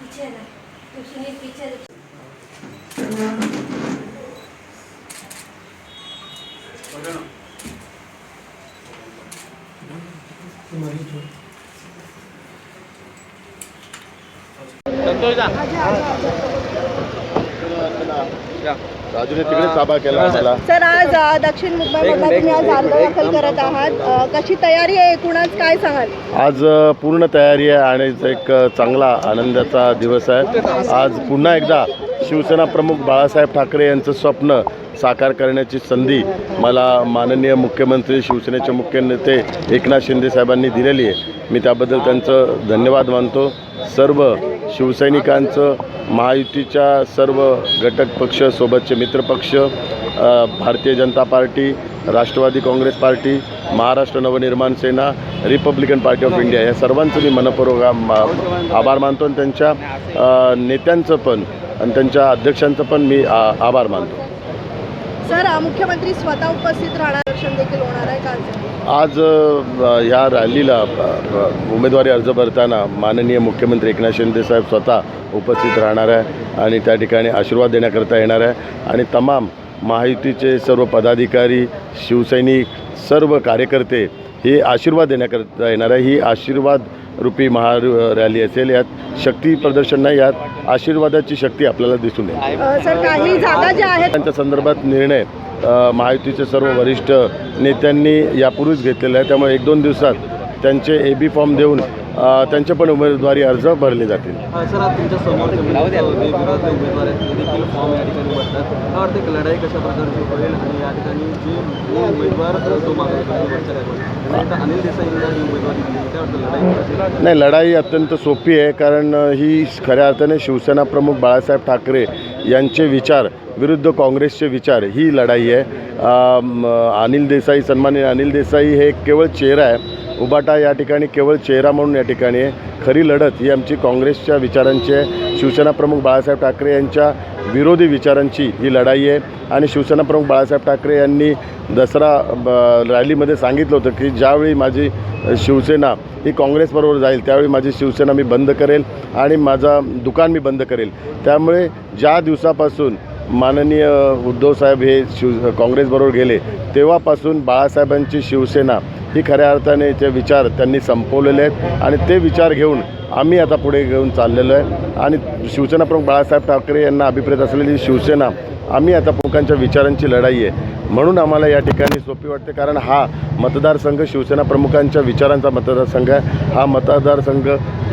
पीछे ना कुछ नहीं पीछे राजूने तिकडे ताबा केला मला सर आज अ, दक्षिण मुंबईमधला तुम्ही आज अर्ज दाखल करत आहात. अ, कशी तयारी आहे? एकूणच काय सांगाल? आज अ, पूर्ण तयारी आहे आणि एक अ, चांगला आनंदाचा दिवस आहे. आज पुन्हा एकदा शिवसेना प्रमुख बाळासाहेब ठाकरे यांचं स्वप्न साकार करण्याची संधी मला माननीय मुख्यमंत्री शिवसेनेचे मुख्य नेते एकनाथ शिंदे साहेबांनी दिलेली आहे. मी त्याबद्दल त्यांचं धन्यवाद मानतो. सर्व शिवसैनिकांचं महायुतीच्या सर्व घटक पक्ष सोबतचे मित्रपक्ष Bharatiya Janata party Rashtravadi Congress party Maharashtra Navnirman Sena Republican party of India या सर्वांचं मी मनपूर्वक आभार मानतो आणि त्यांच्या नेत्यांचं पण आणि त्यांच्या अध्यक्षांचं पण मी आ- आभार मानतो. सर मुख्यमंत्री स्वतः उपस्थित राहणार देखील होणार आहे का? आज ह्या रॅलीला उमेदवारी अर्ज भरताना माननीय मुख्यमंत्री एकनाथ शिंदे साहेब स्वतः उपस्थित राहणार आहे आणि त्या ठिकाणी आशीर्वाद देण्याकरता येणार आहे. आणि तमाम महायुतीचे सर्व पदाधिकारी शिवसैनिक सर्व कार्यकर्ते हे आशीर्वाद देण्याकरता येणार आहे. ही आशीर्वाद रूपी महा रॅली असेल यात शक्ती प्रदर्शन नाही यात आशीर्वादाची शक्ती आपल्याला दिसून येईल. त्यांच्या संदर्भात निर्णय महायुतीचे सर्व वरिष्ठ नेत्यांनी यापूर्वीच घेतलेलं आहे. त्यामुळे एक दोन दिवसात त्यांचे ए बी फॉर्म देऊन त्यांचे पण उमेदवारी अर्ज भरले जातील. सर आज तुमच्यासमोर जे विरोधी उमेदवार आहेत ते देखील फॉर्म या ठिकाणी भरतात. मला वाटतं एक लढाई कशा प्रकारची होईल आणि या ठिकाणी जे जो उमेदवार तो मागणी आता अनिल देसाईंना उमेदवारी दिली त्या वाटतं लढाई कशी असेल? नाही लढाई अत्यंत सोपी आहे कारण ही खऱ्या अर्थाने शिवसेना प्रमुख बाळासाहेब ठाकरे यांचे विचार विरुद्ध काँग्रेसचे विचार ही लढाई आहे. अनिल देसाई सन्माननीय अनिल देसाई हे केवळ चेहरा आहे उबाटा या ठिकाणी केवळ चेहरा म्हणून या ठिकाणी आहे. खरी लढत ही आमची काँग्रेसच्या विचारांची आहे. शिवसेना प्रमुख बाळासाहेब ठाकरे यांच्या विरोधी विचारांची ही लढाई आहे. आणि शिवसेना प्रमुख बाळासाहेब ठाकरे यांनी दसरा ब- रॅलीमध्ये सांगितलं होतं की ज्यावेळी माझी शिवसेना ही काँग्रेसबरोबर जाईल त्यावेळी माझी शिवसेना मी बंद करेल आणि माझा दुकान मी बंद करेल. त्यामुळे ज्या दिवसापासून माननीय उद्धवसाहेब हे शिव काँग्रेसबरोबर गेले तेव्हापासून बाळासाहेबांची शिवसेना ही खऱ्या अर्थाने ते विचार त्यांनी संपवलेले आहेत आणि ते विचार घेऊन आम्ही आता पुढे घेऊन चाललेलो आहे. आणि शिवसेना प्रमुख बाळासाहेब ठाकरे यांना अभिप्रेत असलेली शिवसेना आम्ही आता प्रमुखांच्या विचारांची लढाई आहे. म्हणून आम्हाला या ठिकाणी सोपी वाटते कारण हा मतदारसंघ शिवसेना प्रमुखांच्या विचारांचा मतदारसंघ आहे. हा मतदारसंघ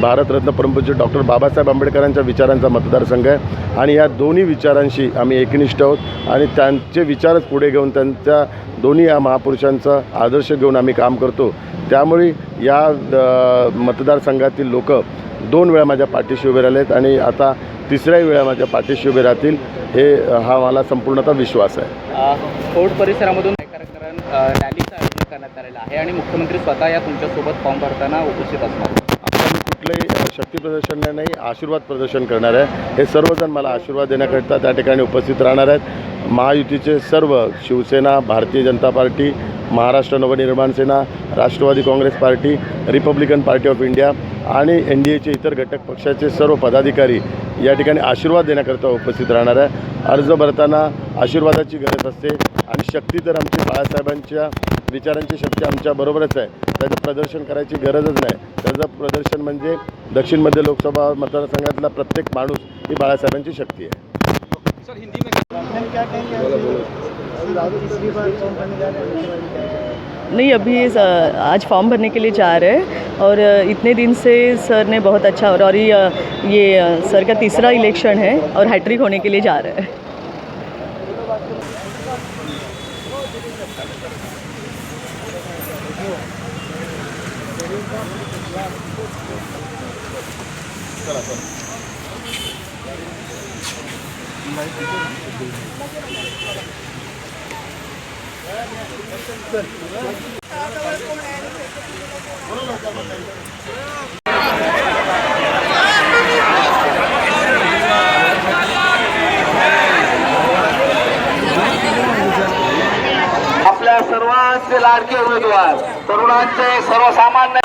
भारतरत्न परमपूज्य डॉक्टर बाबासाहेब आंबेडकरांच्या विचारांचा मतदारसंघ आहे. आणि या दोन्ही विचारांशी आम्ही एकनिष्ठ आहोत. आणि त्यांचे विचारच पुढे घेऊन त्यांच्या दोन्ही या महापुरुषांचा आदर्श घेऊन आम्ही काम करतो. त्यामुळे या मतदारसंघातील लोक दोन वेळा माझ्या पाठीशी उभे राहिले आहेत आणि आता तिसऱ्याही वेळा माझ्या पाठीशी उभे राहतील हे हा मला संपूर्णतः विश्वास आहे. फोर्ट परिसरामधून कारण रॅलीचं आयोजन करण्यात आलेलं आहे आणि मुख्यमंत्री स्वतः या तुमच्यासोबत फॉर्म भरताना उपस्थित असणार आपण कुठलंही शक्ती प्रदर्शन नाही आशीर्वाद प्रदर्शन करणार आहे. हे सर्वजण मला आशीर्वाद देण्याकरिता त्या ठिकाणी उपस्थित राहणार आहेत. महायुतीचे सर्व Shivsena Bharatiya Janata party Maharashtra Navnirman Sena Rashtravadi Congress party Republican party of India आणि एन डी एचे इतर घटक पक्षाचे सर्व पदाधिकारी या ठिकाणी आशीर्वाद देण्याकरिता उपस्थित राहणार आहे. अर्ज भरताना आशीर्वादाची गरज असते. आणि शक्ती तर आमची बाळासाहेबांच्या विचारांची शक्ती आमच्याबरोबरच आहे. त्याचं प्रदर्शन करायची गरजच नाही. त्याचं प्रदर्शन म्हणजे दक्षिण मध्य लोकसभा मतदारसंघातला प्रत्येक माणूस ही बाळासाहेबांची शक्ती आहे. नहीं अभी आज फॉर्म भरने के लिए जा रहे हैं और इतने दिन से सर ने बहुत अच्छा और और ये ये सर का तीसरा इलेक्शन है और हैट्रिक होने के लिए जा रहे हैं। आपल्या सर्वांचे लाडके उमेदवार तरुणांचे सर्वसामान्य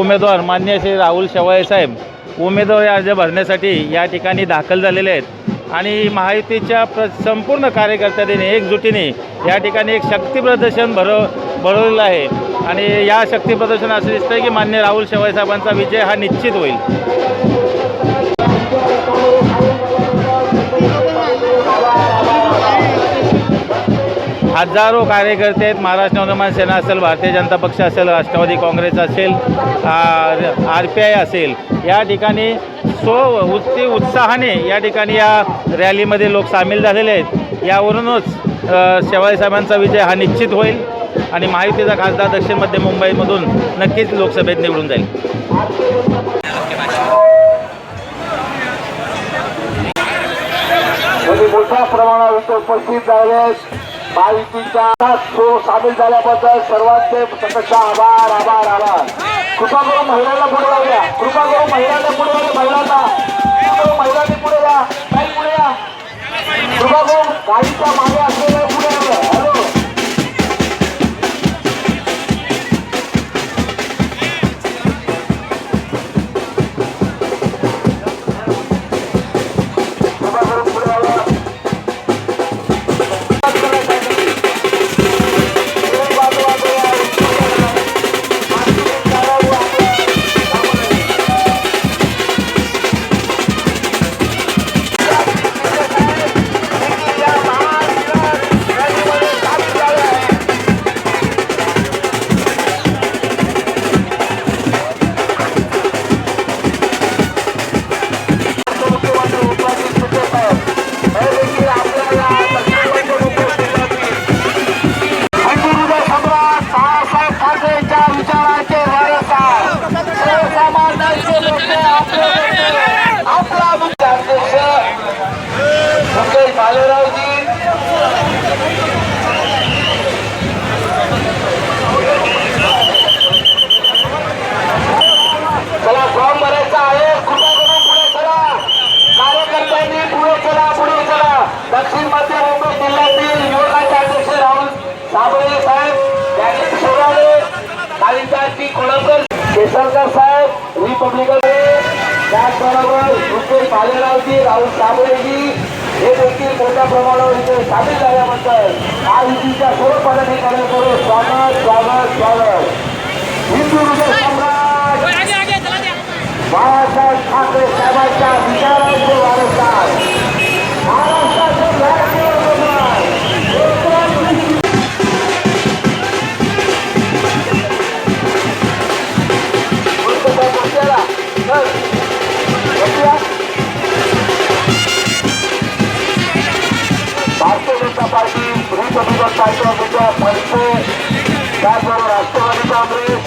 उमेदवार मान्य श्री राहुल शेवाळे साहेब उमेदवारी अर्ज भरण्यासाठी या ठिकाणी दाखल झालेले आहेत. आणि महायुतीच्या प्र संपूर्ण कार्यकर्त्यांनी एकजुटीने या ठिकाणी एक शक्ती प्रदर्शन भरव भरवलेलं आहे. आणि या शक्ती प्रदर्शन असं दिसतं की मान्य राहुल शेवाळे साहेबांचा विजय हा निश्चित होईल. हजारो कार्यकर्ते आहेत. महाराष्ट्र नवनिर्माण सेना असेल भारतीय जनता पक्ष असेल राष्ट्रवादी काँग्रेस असेल आर पी आय असेल या ठिकाणी सो उत्ती उत्साहाने या ठिकाणी या रॅलीमध्ये लोक सामील झालेले आहेत. यावरूनच शेवाळे साहेबांचा विजय हा निश्चित होईल. आणि महायुतीचा खासदार दक्षिण मध्य मुंबईमधून नक्कीच लोकसभेत निवडून जाईल. मोठ्या प्रमाणावर इथे उपस्थित झाले माहितीच्या सो सामील झाल्याबद्दल सर्वांचे सततचा आभार आभार आभार. कृपा करून महिलांना पुढे जाऊया कृपा करून महिलांना पुढे जाऊ महिलांना. महिलांनी पुढे या काही पुढे या. कृपा करून गाडीच्या मागे असलेल्या पुढे हॅलो. कोळंबकर केसरकर साहेब रिपब्लिकन त्याचबरोबर रुपेश भालेरावजी राहुल साबळेजी हे देखील मोठ्या प्रमाणावर इथे सामील झाल्याबद्दल महायुतीच्या सर्व पदाधिकाऱ्यांकडे स्वागत स्वागत स्वागत हिंदू हृदय सम्राट बाळासाहेब ठाकरे साहेबांच्या विचारांचे Janata party Republican party of India Manase त्याचबरोबर राष्ट्रवादी काँग्रेस.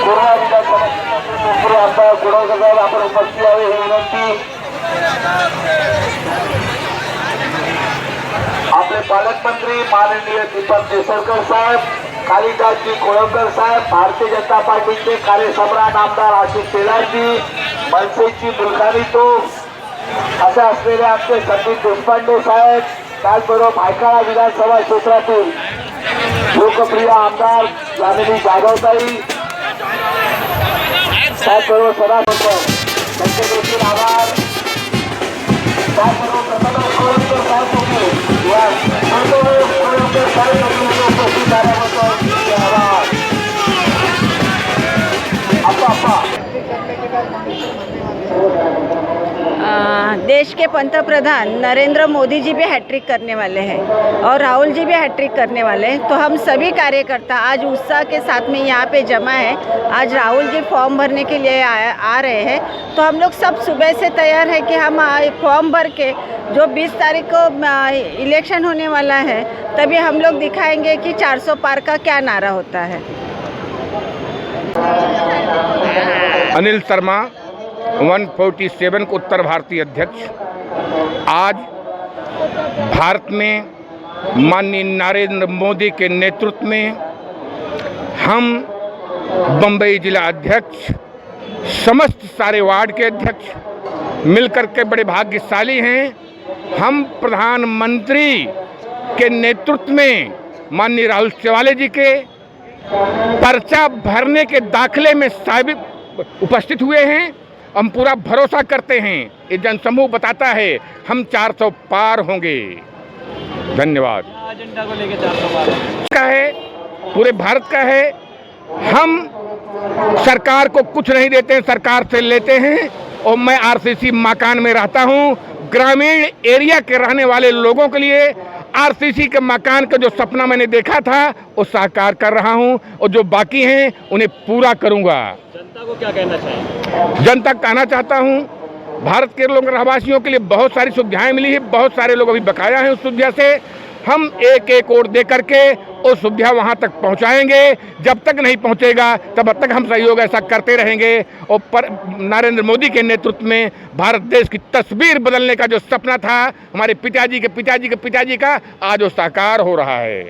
कोरोना विधानसभा आमदार साहेब आपण उपस्थित यावे ही विनंती. आपले पालकमंत्री माननीय दीपक केसरकर साहेब कालिदासजी कोळंबकर साहेब भारतीय जनता पार्टीचे कार्यसम्राट आमदार आशिष शेलारजी मनसेची मुलखानी तो असे असलेले आमचे संदीप देशपांडे साहेब त्याचबरोबर भायखळा विधानसभा क्षेत्रातील लोकप्रिय आमदार यामिनी जाधवताई त्याचबरोबर सदाबद्दल त्यांचे देखील आभार. साहेब उपस्थित झाल्याबद्दल आभार. आप्पा आप्पा दे देश के पंतप्रधान नरेंद्र मोदी जी भी हैट्रिक करने वाले हैं और राहुल जी भी हैट्रिक करने वाले हैं। तो हम सभी कार्यकर्ता आज उत्साह के साथ में यहाँ पे जमा है। आज राहुल जी फॉर्म भरने के लिए आ, आ रहे हैं। तो हम लोग सब सुबह से तैयार है कि हम फॉर्म भर के जो 20 तारीख को इलेक्शन होने वाला है तभी हम लोग दिखाएँगे कि 400 पार का क्या नारा होता है। अनिल शर्मा 147 को उत्तर भारतीय अध्यक्ष। आज भारत में माननीय नरेंद्र मोदी के नेतृत्व में हम बम्बई जिला अध्यक्ष, समस्त सारे वार्ड के अध्यक्ष मिलकर के बड़े भाग्यशाली हैं। हम प्रधानमंत्री के नेतृत्व में माननीय राहुल सेवाले जी के पर्चा भरने के दाखिले में साबित उपस्थित हुए हैं। हम पूरा भरोसा करते हैं। ये जनसमूह बताता है, हम 400 पार होंगे। धन्यवाद। का है, पूरे भारत का है। हम सरकार को कुछ नहीं देते हैं, सरकार से लेते हैं। और मैं आरसीसी मकान में रहता हूँ। ग्रामीण एरिया के रहने वाले लोगों के लिए आरसीसी के मकान का जो सपना मैंने देखा था, वो साकार कर रहा हूँ। और जो बाकी हैं, उन्हें पूरा करूँगा। जनता को क्या कहना चाहिए जनता कहना चाहता हूँ भारत के लोग रहवासियों के लिए बहुत सारी सुविधाएँ मिली है बहुत सारे लोग अभी बकाया हैं उस सुविधा से। हम एक एक वोट दे करके वो सुविधा वहाँ तक पहुंचाएँगे जब तक नहीं पहुंचेगा तब तक हम सहयोग ऐसा करते रहेंगे। और पर नरेंद्र मोदी के नेतृत्व में भारत देश की तस्वीर बदलने का जो सपना था हमारे पिताजी के पिताजी के पिताजी का आज वो साकार हो रहा है।